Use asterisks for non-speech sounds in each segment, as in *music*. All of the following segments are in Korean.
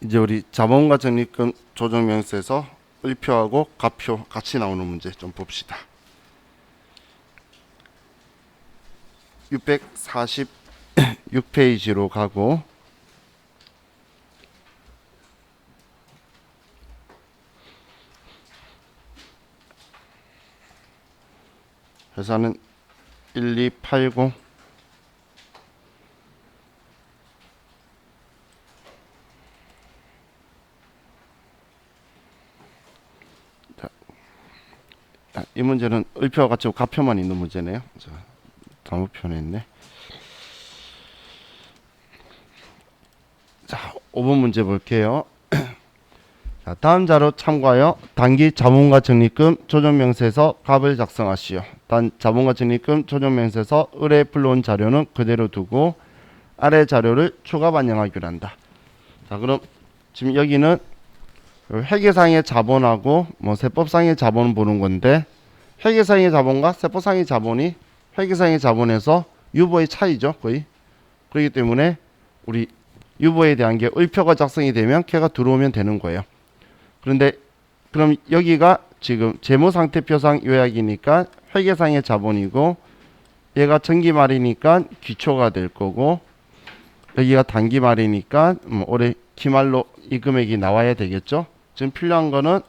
이제 우리 자본과 적립금 조정명세에서 을표하고 가표 같이 나오는 문제 좀 봅시다. 646페이지로 가고 회사는 1280 이 문제는 을표와 같이 가표만 있는 문제네요. 자, 잘못 표현했네. 자, 5번 문제 볼게요. *clears throat* 자, 다음 자료 참고하여 단기 자본과 적립금 조정명세서 값을 작성하시오. 단 자본과 적립금 조정명세서 을에 불러온 자료는 그대로 두고 아래 자료를 추가 반영하기로 한다. 자, 그럼 지금 여기는 회계상의 자본하고 뭐 세법상의 자본을 보는 건데 회계상의 자본과 세법상의 자본이 회계상의 자본에서 유보의 차이죠 거의. 그렇기 때문에 우리 유보에 대한 게 을표가 작성이 되면 걔가 들어오면 되는 거예요. 그런데 그럼 여기가 지금 재무상태표상 요약이니까 회계상의 자본이고 얘가 정기말이니까 기초가 될 거고 여기가 단기말이니까 뭐 올해 기말로 이 금액이 나와야 되겠죠? 지금 필요한 거는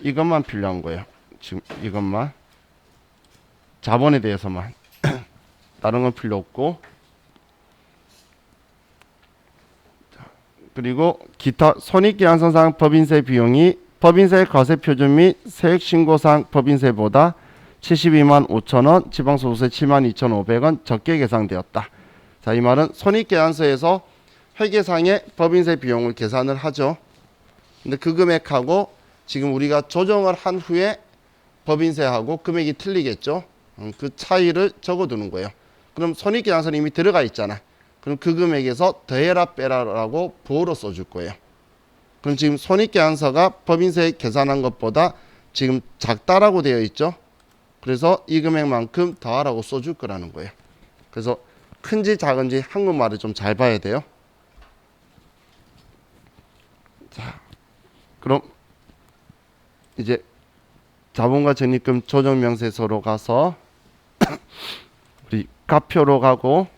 이것만 필요한 거예요. 지금 이것만 자본에 대해서만 *clears throat* 다른 건 필요 없고 자, 그리고 기타 손익계산서상 법인세 비용이 법인세 거세 표준 및 세액 신고상 법인세보다 72만 5천 원, 지방소득세 7만 2천5백원 적게 계상되었다. 자, 이 말은 손익계산서에서 회계상의 법인세 비용을 계산을 하죠. 근데 그 금액하고 지금 우리가 조정을 한 후에 법인세하고 금액이 틀리겠죠. 음, 그 차이를 적어두는 거예요. 그럼 손익계산서는 이미 들어가 있잖아. 그럼 그 금액에서 더해라 빼라라고 보호로 써줄 거예요. 그럼 지금 손익계산서가 법인세 계산한 것보다 지금 작다라고 되어 있죠. 그래서 이 금액만큼 더하라고 써줄 거라는 거예요. 그래서 큰지 작은지 한국말을 좀 잘 봐야 돼요. 그럼 이제 자본과 적립금 조정 명세서로 가서 *coughs* 우리 가표로 가고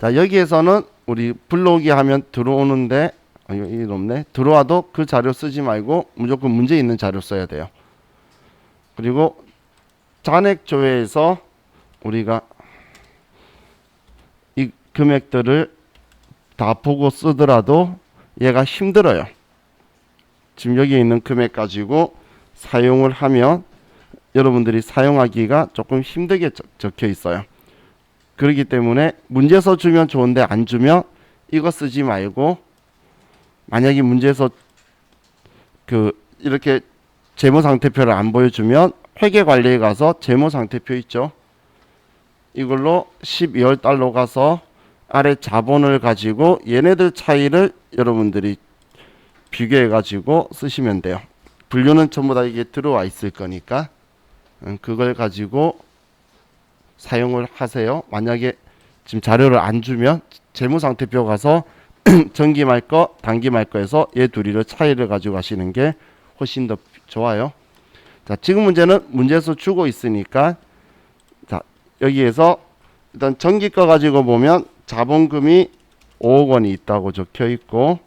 자 여기에서는 우리 불러오기 하면 들어오는데 아 이거 이 없네. 들어와도 그 자료 쓰지 말고 무조건 문제 있는 자료 써야 돼요. 그리고 잔액 조회에서 우리가 이 금액들을 다 보고 쓰더라도 얘가 힘들어요. 지금 여기 있는 금액 가지고 사용을 하면 여러분들이 사용하기가 조금 힘들게 적- 적혀 있어요. 그렇기 때문에 문제서 주면 좋은데 안 주면 이거 쓰지 말고 만약에 문제서 그 이렇게 재무 상태표를 안 보여주면 회계 관리에 가서 재무 상태표 있죠. 이걸로 12월 달로 가서 아래 자본을 가지고 얘네들 차이를 여러분들이 비교해 가지고 쓰시면 돼요. 분류는 전부 다 이게 들어와 있을 거니까 음, 그걸 가지고 사용을 하세요. 만약에 지금 자료를 안 주면 재무상태표 가서 *clears throat* 정기 말 거, 단기 말 거에서 얘 둘이를 차이를 가지고 가시는 게 훨씬 더 좋아요. 자, 지금 문제는 문제에서 주고 있으니까 자, 여기에서 일단 정기 거 가지고 보면 자본금이 5억 원이 있다고 적혀 있고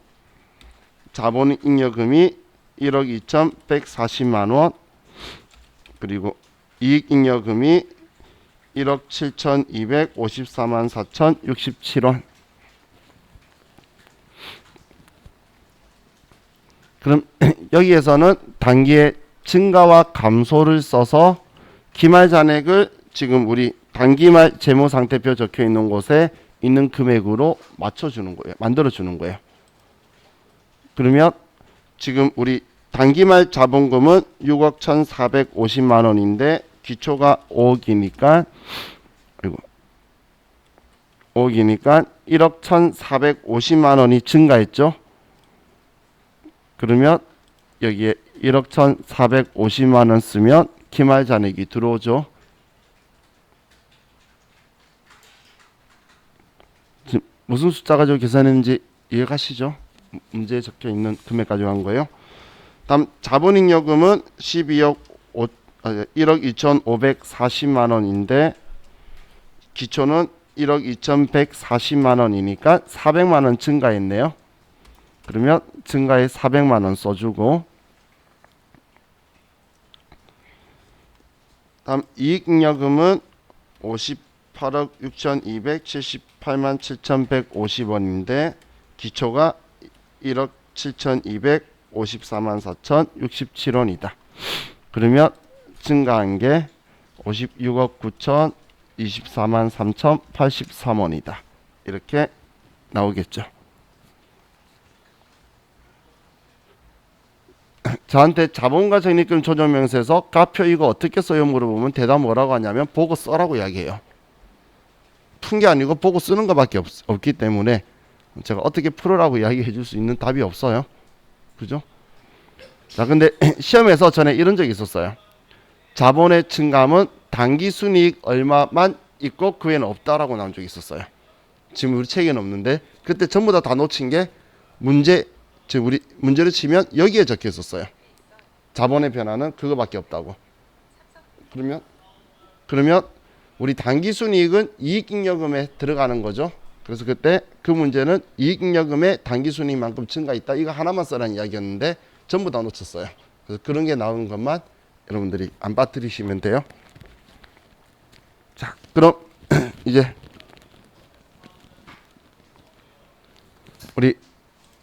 자본 잉여금이 1억 2,140만 원 그리고 이익 잉여금이 1억 7,254만 4,067원 그럼 *clears throat* 여기에서는 단기의 증가와 감소를 써서 기말 잔액을 지금 우리 단기말 재무 상태표 적혀 있는 곳에 있는 금액으로 맞춰 주는 거예요. 만들어 주는 거예요. 그러면 지금 우리 단기말 자본금은 6억 1,450만 원인데 기초가 5억이니까 그리고 5억이니까 1억 1,450만 원이 증가했죠. 그러면 여기에 1억 1,450만 원 쓰면 기말 잔액이 들어오죠. 무슨 숫자 가지고 계산했는지 이해가시죠? 문제에 적혀 있는 금액 가져간 거예요. 다음 자본잉여금은 12억 5, 아, 1억 2,540만 원인데 기초는 1억 2,140만 원이니까 400만 원 증가했네요. 그러면 증가에 400만 원 써주고 다음 이익잉여금은 58억 6,278만 7,150원인데 기초가 1억 7,254만 4,067원이다. 그러면 증가한 게 56억 9천 24만 3,083원이다. 이렇게 나오겠죠. 저한테 자본가 적립금 조정명세서 가표 이거 어떻게 써요 물어보면 대답 뭐라고 하냐면 보고 써라고 이야기해요. 푼 게 아니고 보고 쓰는 것밖에 없, 없기 때문에 제가 어떻게 풀으라고 이야기해 줄 수 있는 답이 없어요. 그죠? 자, 근데 *clears throat* 시험에서 전에 이런 적이 있었어요. 자본의 증감은 단기 순이익 얼마만 있고 그 외에는 없다라고 나온 적이 있었어요. 지금 우리 책에는 없는데 그때 전부 다 다 놓친 게 문제 즉 우리 문제를 치면 여기에 적혀 있었어요. 자본의 변화는 그거밖에 없다고. 그러면 그러면 우리 단기 순이익은 이익잉여금에 들어가는 거죠. 그래서 그때 그 문제는 이익잉여금의 단기 순이익만큼 증가 있다. 이거 하나만 써라는 이야기였는데 전부 다 놓쳤어요. 그래서 그런 게 나온 것만 여러분들이 안 빠뜨리시면 돼요. 자, 그럼 *clears throat* 이제 우리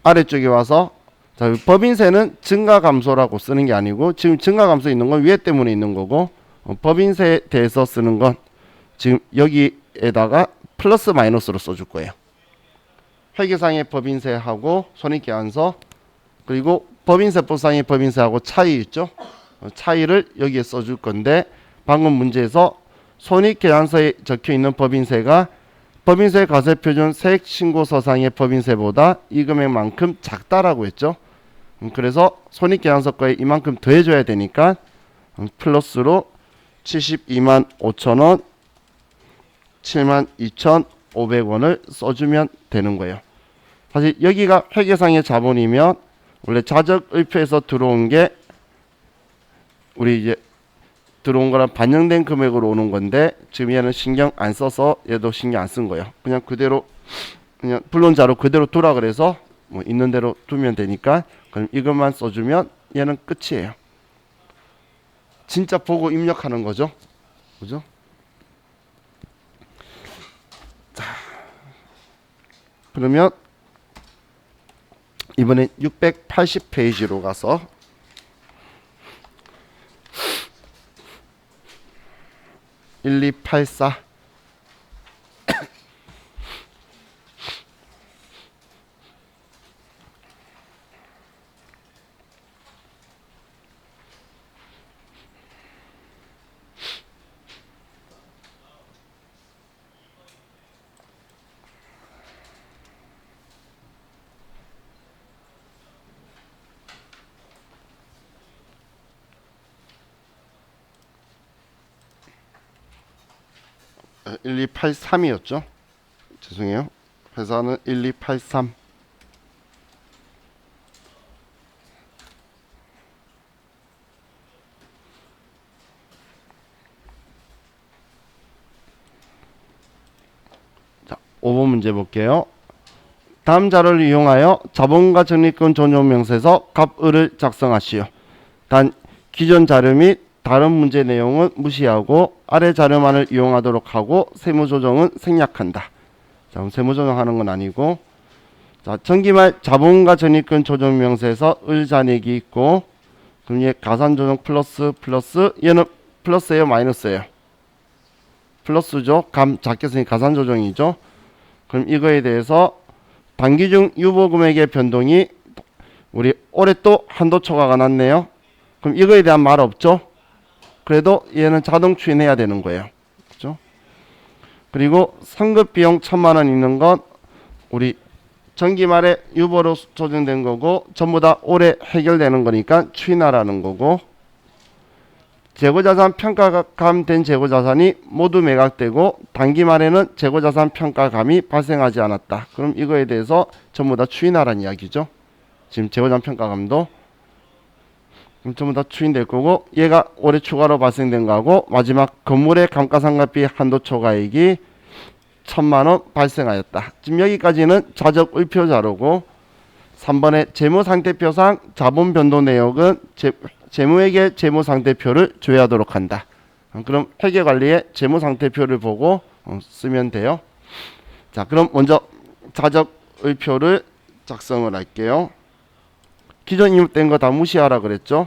아래쪽에 와서 자, 법인세는 증가 감소라고 쓰는 게 아니고 지금 증가 감소 있는 건 위에 때문에 있는 거고 어, 법인세에 대해서 쓰는 건 지금 여기에다가 플러스 마이너스로 써줄 거예요. 회계상의 법인세하고 손익계산서 그리고 법인세법상의 법인세하고 차이 있죠. 어, 차이를 여기에 써줄 건데 방금 문제에서 손익계산서에 적혀 있는 법인세가 법인세 과세표준 세액신고서상의 법인세보다 이 금액만큼 작다라고 했죠. 음, 그래서 손익계산서 거에 이만큼 더해줘야 되니까 음, 플러스로 72만 5천 원, 7만 2,500원을 써주면 되는 거예요. 사실 여기가 회계상의 자본이면 원래 자적의표에서 들어온 게 우리 이제 들어온 거랑 반영된 금액으로 오는 건데 지금 얘는 신경 안 써서 얘도 신경 안 쓴 거예요. 그냥 그대로 그냥 불론자로 그대로 두라 그래서 뭐 있는 대로 두면 되니까 그럼 이것만 써주면 얘는 끝이에요. 진짜 보고 입력하는 거죠. 그죠? 그러면 이번엔 680페이지로 가서 1284 1283이었죠. 죄송해요. 회사는 1283. 자, 5번 문제 볼게요. 다음 자료를 이용하여 자본가 적립금 존용명세서 갑을을 작성하시오. 단 기존 자료 및 다른 문제 내용은 무시하고 아래 자료만을 이용하도록 하고 세무 조정은 생략한다. 자, 그럼 세무 조정하는 건 아니고 자, 전기말 자본가 적립금 조정 명세에서 을 잔액이 있고 얘 가산 조정 플러스 플러스 얘는 플러스예요, 마이너스예요? 플러스죠. 감 작게 쓰니 가산 조정이죠. 그럼 이거에 대해서 단기 중 유보 금액의 변동이 우리 올해 또 한도 초과가 났네요. 그럼 이거에 대한 말 없죠? 그래도 얘는 자동 추인해야 되는 거예요. 그죠? 그리고 상급 비용 천만 원 있는 건 우리 전기 말에 유보로 조정된 거고 전부 다 올해 해결되는 거니까 추인하라는 거고 재고자산 평가감된 재고자산이 모두 매각되고 단기 말에는 재고자산 평가감이 발생하지 않았다. 그럼 이거에 대해서 전부 다 추인하라는 이야기죠. 지금 재고장 평가감도 그럼 전부 다 추인될 거고 얘가 올해 추가로 발생된 거하고 마지막 건물의 감가상각비 한도 초과액이 천만 원 발생하였다. 지금 여기까지는 자적 의표 자료고 3번의 재무상태표상 자본 변동 내역은 재, 재무회계 재무상태표를 조회하도록 한다. 어, 그럼 회계관리의 재무상태표를 보고 어, 쓰면 돼요. 자, 그럼 먼저 자적 의표를 작성을 할게요. 기존 입력된 거 다 무시하라 그랬죠?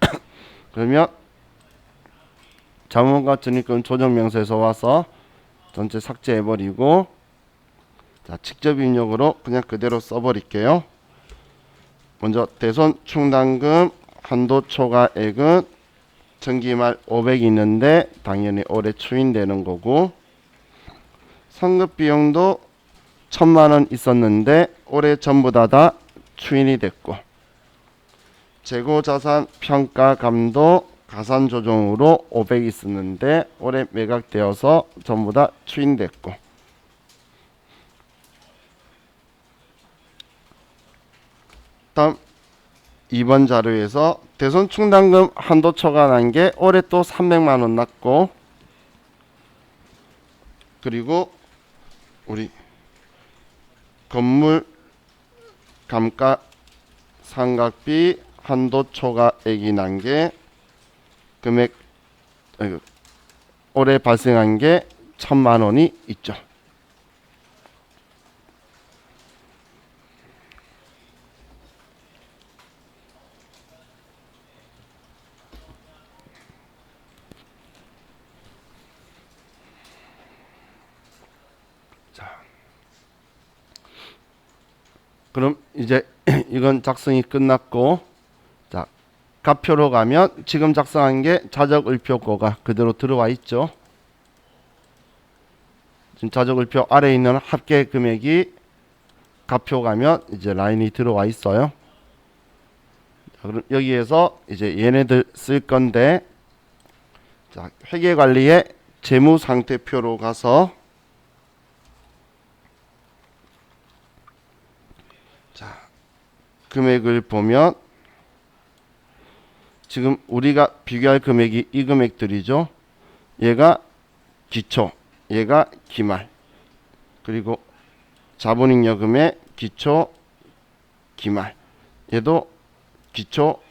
*coughs* 그러면 자문과 전입금 조정 명세서 와서 전체 삭제해 버리고 자, 직접 입력으로 그냥 그대로 써 버릴게요. 먼저 대손 충당금 한도 초과액은 전기말 500이 있는데 당연히 올해 추인되는 거고 성급 비용도 천만 원 있었는데 올해 전부 다 다 추인이 됐고 재고 자산 평가감도 가산 조정으로 500 있었는데 올해 매각되어서 전부 다 추인됐고. 다음 2번 자료에서 대손 충당금 한도 초과한 게 올해 또 300만 원 났고 그리고 우리 건물 감가 상각비 한도 초과액이 난 게 금액 아이고, 올해 발생한 게 천만 원이 있죠. 그럼 이제 *clears throat* 이건 작성이 끝났고 자 가표로 가면 지금 작성한 게 자적 을표고가 그대로 들어와 있죠. 지금 자적 을표 아래에 있는 합계 금액이 가표 가면 이제 라인이 들어와 있어요. 자, 그럼 여기에서 이제 얘네들 쓸 건데 자 회계 관리의 재무 상태표로 가서 금액을 보면 지금 우리가 비교할 금액이 이 금액들이죠. 얘가 기초, 얘가 기말. 그리고 자본잉여금의 기초, 기말. 얘도 기초,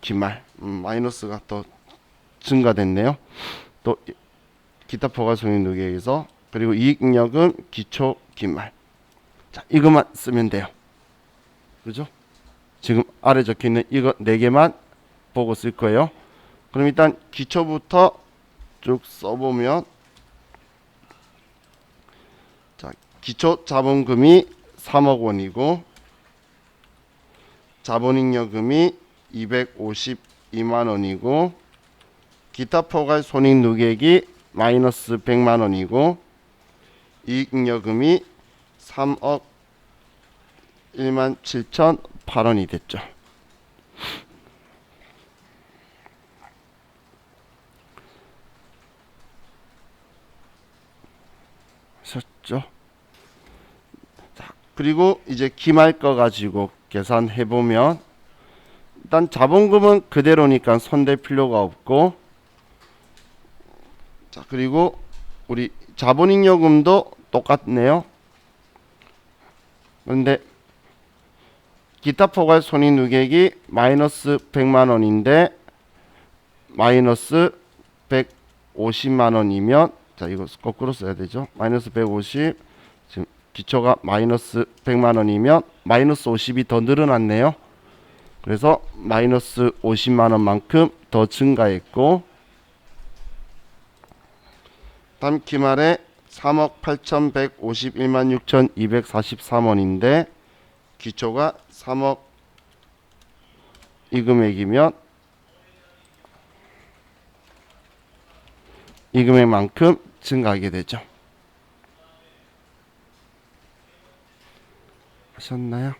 기말. 음, 마이너스가 또 증가됐네요. 또 기타 포괄손익 누계에서 그리고 이익잉여금 기초, 기말. 자, 이것만 쓰면 돼요. 그죠? 지금 아래 적혀 있는 이거 네 개만 보고 쓸 거예요. 그럼 일단 기초부터 쭉 써보면 자 기초 자본금이 3억 원이고 자본잉여금이 252만 원이고 기타 포괄 손익 누계액이 마이너스 100만 원이고 이익잉여금이 3억 1만 7,008원이 됐죠. 하셨죠? 자, 그리고 이제 기말 거 가지고 계산해 보면 일단 자본금은 그대로니까 손댈 필요가 없고 자, 그리고 우리 자본잉여금도 똑같네요. 그런데 기타 포괄 손익 누계액이 마이너스 100만 원인데 마이너스 150만 원이면 자 이거 거꾸로 써야 되죠. 마이너스 150 지금 기초가 마이너스 100만 원이면 마이너스 50이 더 늘어났네요. 그래서 마이너스 50만 원만큼 더 증가했고 다음 기말에 3억 8,151만 6,243원인데 기초가 3억 이 금액이면 이 금액만큼 증가하게 되죠. 하셨나요?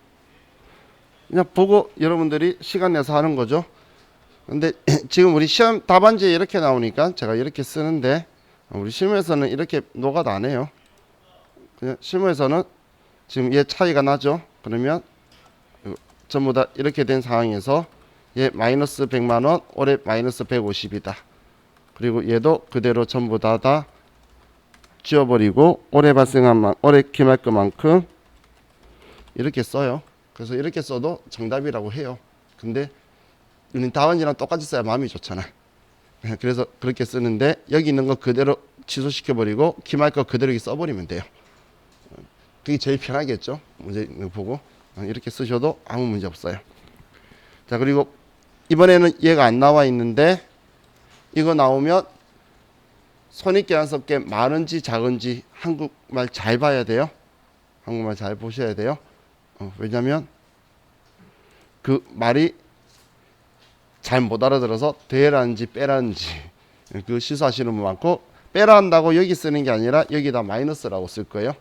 그냥 보고 여러분들이 시간 내서 하는 거죠. 근데 *clears throat* 지금 우리 시험 답안지에 이렇게 나오니까 제가 이렇게 쓰는데 우리 실무에서는 이렇게 노가다 안 해요. 그냥 실무에서는 지금 얘 차이가 나죠. 그러면 전부 다 이렇게 된 상황에서 얘 마이너스 100만 원, 올해 마이너스 150이다. 그리고 얘도 그대로 전부 다다 지워버리고 올해 발생한 만 올해 기말금만큼 이렇게 써요. 그래서 이렇게 써도 정답이라고 해요. 근데 우린 다원이랑 똑같이 써야 마음이 좋잖아. 네, 그래서 그렇게 쓰는데 여기 있는 거 그대로 취소시켜 버리고 기말 거 그대로 써버리면 돼요. 그게 제일 편하겠죠. 문제 보고 어, 이렇게 쓰셔도 아무 문제 없어요. 자 그리고 이번에는 얘가 안 나와 있는데 이거 나오면 손익계산서께 많은지 작은지 한국말 잘 봐야 돼요. 한국말 잘 보셔야 돼요. 어, 왜냐면 그 말이 잘 못 알아들어서 대라는지 빼라는지 그 실수하시는 분 많고 빼라 한다고 여기 쓰는 게 아니라 여기다 마이너스라고 쓸 거예요.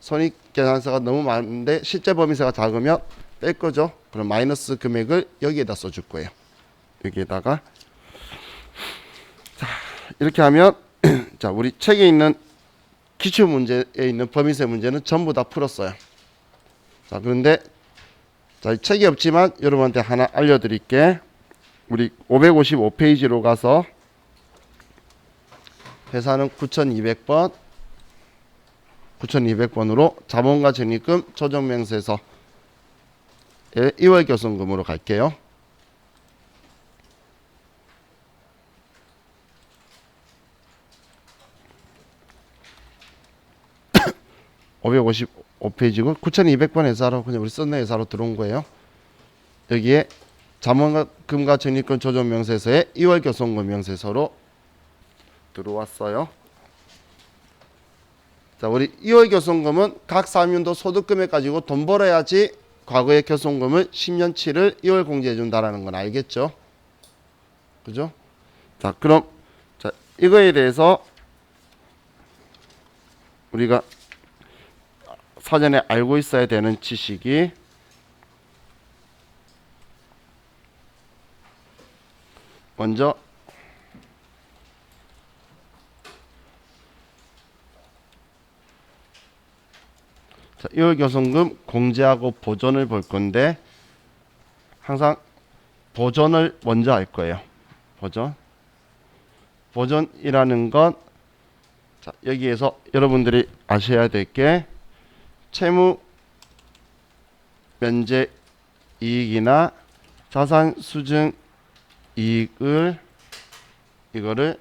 손익계산서가 너무 많은데 실제 범위세가 작으면 뺄 거죠. 그럼 마이너스 금액을 여기에다 써줄 거예요. 여기에다가 자 이렇게 하면 *clears throat* 자 우리 책에 있는 기출 문제에 있는 범위세 문제는 전부 다 풀었어요. 자 그런데 자 책이 없지만 여러분한테 하나 알려드릴게. 우리 555페이지로 가서 회사는 9,200번 9,200번으로 자본과 적립금 조정명세서의 2월 교선금으로 갈게요. 555페이지고 9,200번 회사로 그냥 우리 썼네 회사로 들어온 거예요. 여기에 자본금과 적립금 조정 명세서에 2월 교선금 명세서로 들어왔어요. 자, 우리 2월 교선금은 각 사민도 소득 금액 가지고 돈 벌어야지 과거의 교선금을 10년치를 2월 공제해 준다라는 건 알겠죠? 그죠? 자, 그럼 자, 이거에 대해서 우리가 사전에 알고 있어야 되는 지식이 먼저 자, 1월 교선금 공제하고 보존을 볼 건데 항상 보존을 먼저 할 거예요. 보존. 보존이라는 건 자, 여기에서 여러분들이 아셔야 될 게 채무 면제 이익이나 자산 수증 이익을 이거를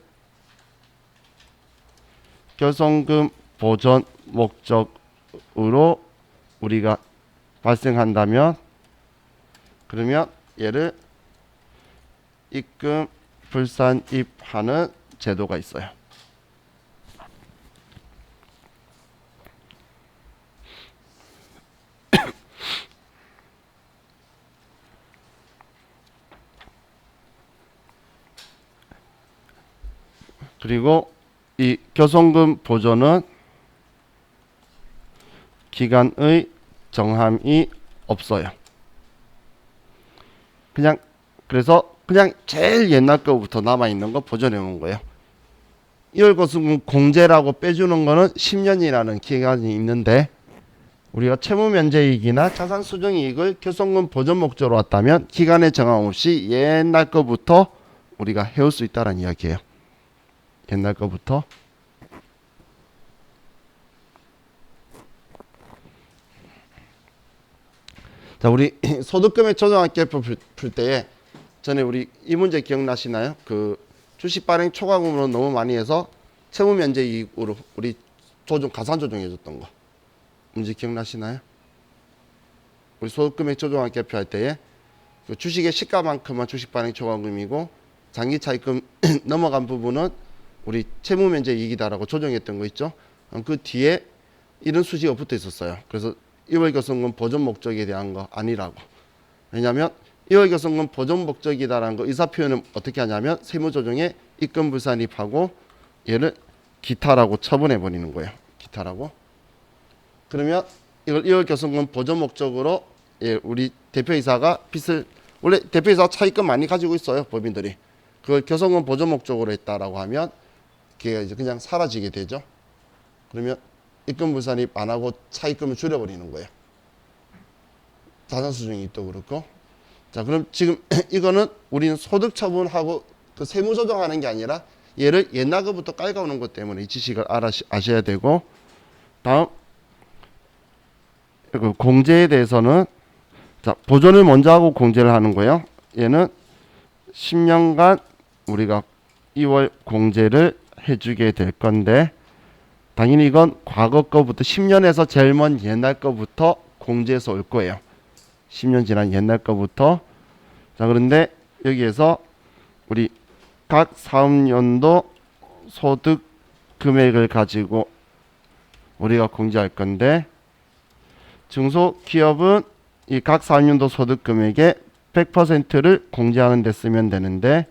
교선금 보전 목적으로 우리가 발생한다면 그러면 얘를 입금 불산입하는 제도가 있어요. 그리고 이 교선금 보존은 기간의 정함이 없어요. 그냥 그래서 그냥 제일 옛날 거부터 남아 있는 거 보존해 놓은 거예요. 2월 교선금 공제라고 빼주는 거는 10년이라는 기간이 있는데 우리가 채무 면제이익이나 자산 수정 이익을 교선금 보존 목적으로 왔다면 기간의 정함 없이 옛날 거부터 우리가 해올 수 있다는 이야기예요. 옛날 거부터 자 우리 *clears throat* 소득금액 조정학계표 풀, 풀 때에 전에 우리 이 문제 기억나시나요? 그 주식 발행 초과금으로 너무 많이 해서 채무 면제 이익으로 우리 조정 가산 조정해 줬던 거 문제 기억나시나요? 우리 소득금액 조정학계표 할 때에 그 주식의 시가만큼만 주식 발행 초과금이고 장기 차익금 *clears throat* 넘어간 부분은 우리 채무 면제 이익이다라고 조정했던 거 있죠. 어, 그 뒤에 이런 수식어 붙어 있었어요. 그래서 1월 교선금 보존 목적에 대한 거 아니라고. 왜냐하면 1월 교선금 보존 목적이다라는 거 의사 표현은 어떻게 하냐면 세무조정에 입금 불산입하고 얘를 기타라고 처분해 버리는 거예요. 기타라고. 그러면 이걸 1월 교선금 보존 목적으로 예, 우리 대표이사가 빚을 원래 대표이사 차익금 많이 가지고 있어요 법인들이 그걸 교선금 보존 목적으로 했다라고 하면 그게 이제 그냥 사라지게 되죠. 그러면 입금 불산입 안 하고 차익금을 줄여버리는 거예요. 자산수중이익도 그렇고 자 그럼 지금 *clears throat* 이거는 우리는 소득 처분하고 그 세무 조정하는 게 아니라 얘를 옛날 것부터 깔아오는 것 때문에 이 지식을 알아 아셔야 되고 다음 그 공제에 대해서는 자 보존을 먼저 하고 공제를 하는 거예요. 얘는 10년간 우리가 2월 공제를 해주게 될 건데 당연히 이건 과거 거부터 10년에서 제일 먼 옛날 거부터 공제해서 올 거예요. 10년 지난 옛날 거부터 자 그런데 여기에서 우리 각 사업연도 소득 금액을 가지고 우리가 공제할 건데 중소기업은 이 각 사업연도 소득 금액의 100%를 공제하는 데 쓰면 되는데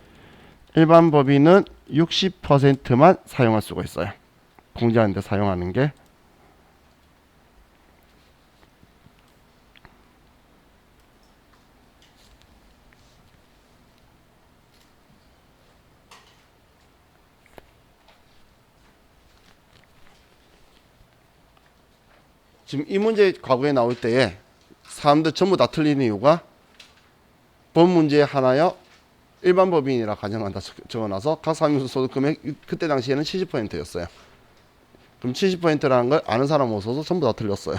일반 법인은 60%만 사용할 수가 있어요. 공제하는 데 사용하는 게 지금 이 문제 과거에 나올 때에 사람들 전부 다 틀리는 이유가 법 문제 하나요 일반 법인이라 가정한다 적- 적어놔서 각 사업용 소득 금액 그때 당시에는 70%였어요. 그럼 70%라는 걸 아는 사람 없어서 전부 다 틀렸어요.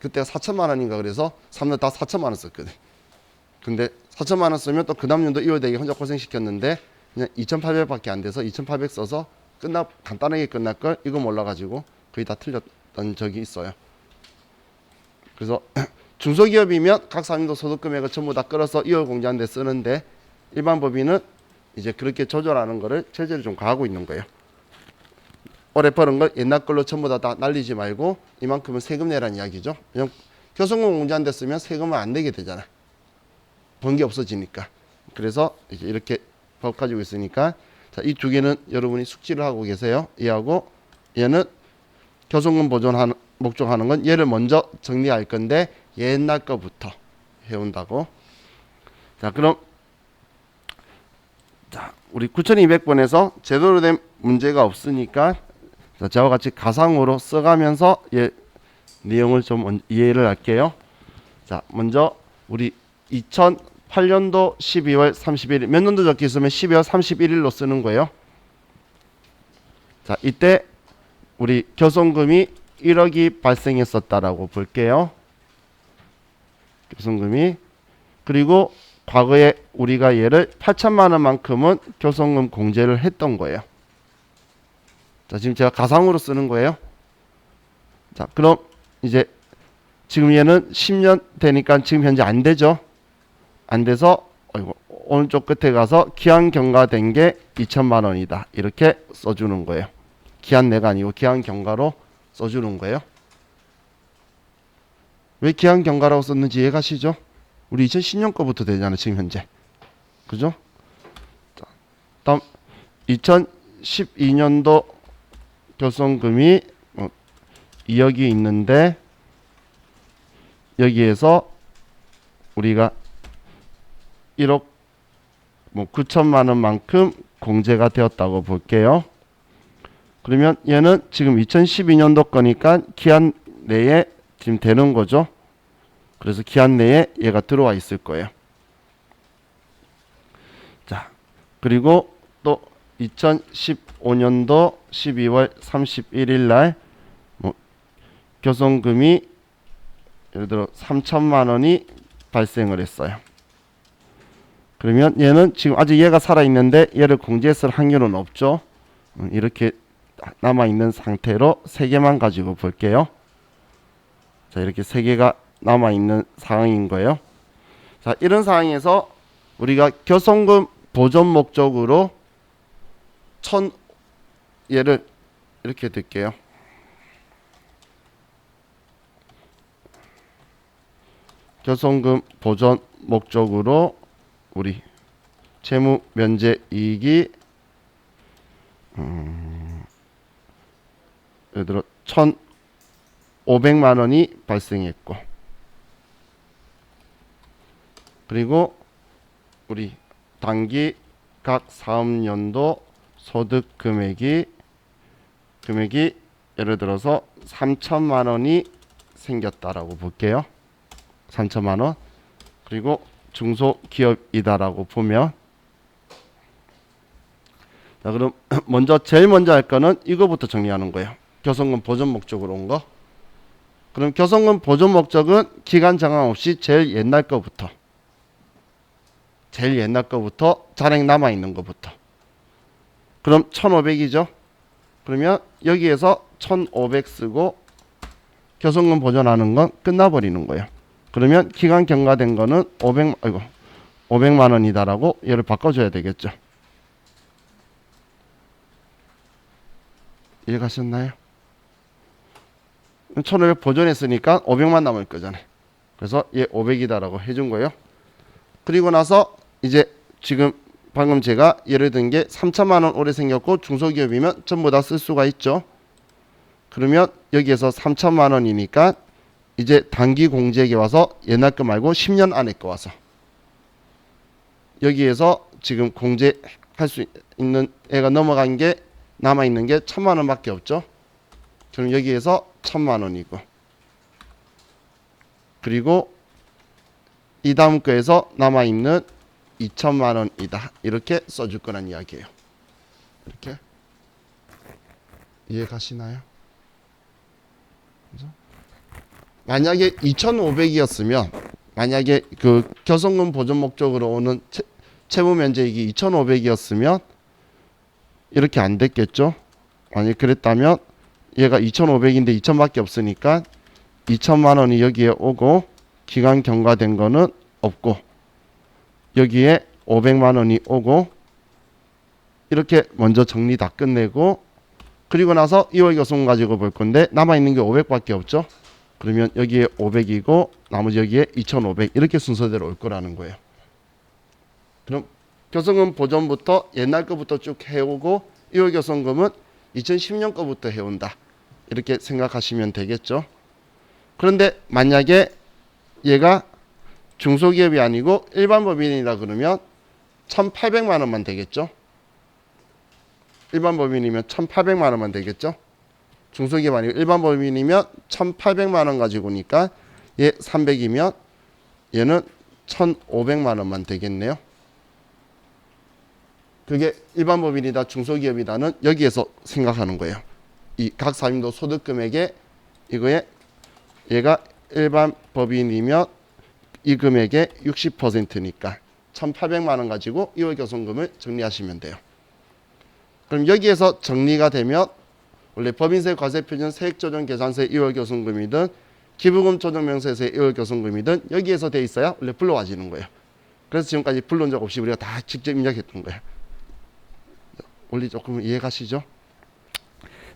그때가 4천만 원인가 그래서 사람들 다 4천만 원 썼거든. 근데 4천만 원 쓰면 또 그 다음 년도 2월 되게 혼자 고생시켰는데 그냥 2,800밖에 안 돼서 2,800 써서 끝나 간단하게 끝날 걸 이거 몰라가지고 거의 다 틀렸던 적이 있어요. 그래서 중소기업이면 각 사람도 소득 금액을 전부 다 끌어서 2월 공제한 데 쓰는데 일반 법인은 이제 그렇게 조절하는 거를 체제를 좀 가하고 있는 거예요. 올해 벌은 걸 옛날 걸로 전부 다, 다 날리지 말고 이만큼은 세금 내란 이야기죠. 그냥 교통공 공제한 데 쓰면 세금을 안 내게 되잖아. 번 게 없어지니까. 그래서 이제 이렇게 법 가지고 있으니까 자, 이 두 개는 여러분이 숙지를 하고 계세요. 얘하고 얘는 교통금 보존하는 목적하는 건 얘를 먼저 정리할 건데 옛날 거부터 해온다고. 자, 그럼 자, 우리 9200번에서 제대로 된 문제가 없으니까 자, 저와 같이 가상으로 써가면서 예, 내용을 좀 먼- 이해를 할게요. 자, 먼저 우리 2008년도 12월 31일 몇 년도 적혀 있으면 12월 31일로 쓰는 거예요. 자, 이때 우리 교손금이 1억이 발생했었다라고 볼게요. 교손금이 그리고 과거에 우리가 얘를 8천만 원만큼은 교손금 공제를 했던 거예요. 자, 지금 제가 가상으로 쓰는 거예요. 자, 그럼 이제 지금 얘는 10년 되니까 지금 현재 안 되죠. 안 돼서 어이구, 오른쪽 끝에 가서 기한 경과된 게 2천만 원이다. 이렇게 써주는 거예요. 기한 내가 아니고 기한 경과로 써주는 거예요. 왜 기한 경과라고 썼는지 이해가 시죠? 우리 2010년 거부터 되잖아요. 지금 현재. 그죠? 자, 다음 2012년도 교손금이 어, 2억이 있는데 여기에서 우리가 1억 뭐 9천만 원만큼 공제가 되었다고 볼게요. 그러면 얘는 지금 2012년도 거니까 기한 내에 지금 되는 거죠. 그래서 기한 내에 얘가 들어와 있을 거예요. 자, 그리고 또 2015년도 12월 31일 날 뭐 교손금이 예를 들어 3천만 원이 발생을 했어요. 그러면 얘는 지금 아직 얘가 살아 있는데 얘를 공제했을 확률은 없죠. 음, 이렇게 남아 있는 상태로 세 개만 가지고 볼게요. 자, 이렇게 세 개가 남아 있는 상황인 거예요. 자, 이런 상황에서 우리가 교손금 보존 목적으로 천 얘를 이렇게 들게요. 교손금 보존 목적으로 우리 채무 면제 이익이 음, 예를 들어 1,500만 원이 발생했고 그리고 우리 단기 각 사업연도 소득 금액이 금액이 예를 들어서 3천만 원이 생겼다라고 볼게요. 3천만 원. 그리고 중소기업이다라고 보면 자 그럼 *clears throat* 먼저 제일 먼저 할 거는 이거부터 정리하는 거예요. 교섭금 보존 목적으로 온 거. 그럼 교섭금 보존 목적은 기간 정황 없이 제일 옛날 거부터 제일 옛날 거부터 잔액 남아 있는 거부터. 그럼 1,500이죠. 그러면 여기에서 1,500 쓰고 교섭금 보존하는 건 끝나버리는 거예요. 그러면 기간 경과된 거는 500 아이고 500만 원이다라고 얘를 바꿔줘야 되겠죠. 이해 가셨나요? 1500 보존했으니까 500만 남을 거잖아요. 그래서 얘 500이다라고 해준 거예요. 그리고 나서 이제 지금 방금 제가 예를 든 게 3천만 원 올해 생겼고 중소기업이면 전부 다 쓸 수가 있죠. 그러면 여기에서 3천만 원이니까 이제 단기 공제액에 와서 옛날 거 말고 10년 안에 거 와서 여기에서 지금 공제할 수 있는 애가 넘어간 게 남아 있는 게 천만 원밖에 없죠. 그럼 여기에서 천만 원이고 그리고 이 다음 거에서 남아 있는 2천만 원이다 이렇게 써줄 거란 이야기예요. 이렇게 이해 가시나요? 만약에 2,500이었으면 만약에 그 교섭금 보존 목적으로 오는 채, 채무 면적이 2,500이었으면 이렇게 안 됐겠죠? 만약 그랬다면 얘가 2,500인데 2,000밖에 없으니까 2천만 원이 여기에 오고 기간 경과된 거는 없고 여기에 500만 원이 오고 이렇게 먼저 정리 다 끝내고 그리고 나서 2월 교섭금 가지고 볼 건데 남아 있는 게 500밖에 없죠. 그러면 여기에 500이고 나머지 여기에 2,500 이렇게 순서대로 올 거라는 거예요. 그럼 교섭금 보존부터 옛날 거부터 쭉 해오고 2월 교섭금은 2010년 거부터 해온다. 이렇게 생각하시면 되겠죠. 그런데 만약에 얘가 중소기업이 아니고 일반 법인이라 그러면 1,800만 원만 되겠죠. 일반 법인이면 1,800만 원만 되겠죠. 중소기업 아니고 일반 법인이면 1,800만 원 가지고니까 얘 300이면 얘는 1,500만 원만 되겠네요. 그게 일반 법인이다 중소기업이다는 여기에서 생각하는 거예요. 이 각 사임도 소득 금액에 이거에 얘가 일반 법인이면 이 금액의 60%니까 1,800만 원 가지고 2월 교섭금을 정리하시면 돼요. 그럼 여기에서 정리가 되면 원래 법인세 과세표준 세액조정 계산세 2월 교섭금이든 기부금 조정 명세세 2월 교섭금이든 여기에서 돼 있어야 원래 불러와지는 거예요. 그래서 지금까지 불러온 적 없이 우리가 다 직접 입력했던 거예요. 원리 조금 이해 가시죠?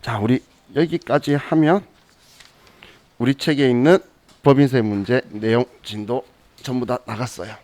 자, 우리 여기까지 하면 우리 책에 있는 법인세 문제 내용 진도 전부 다 나갔어요.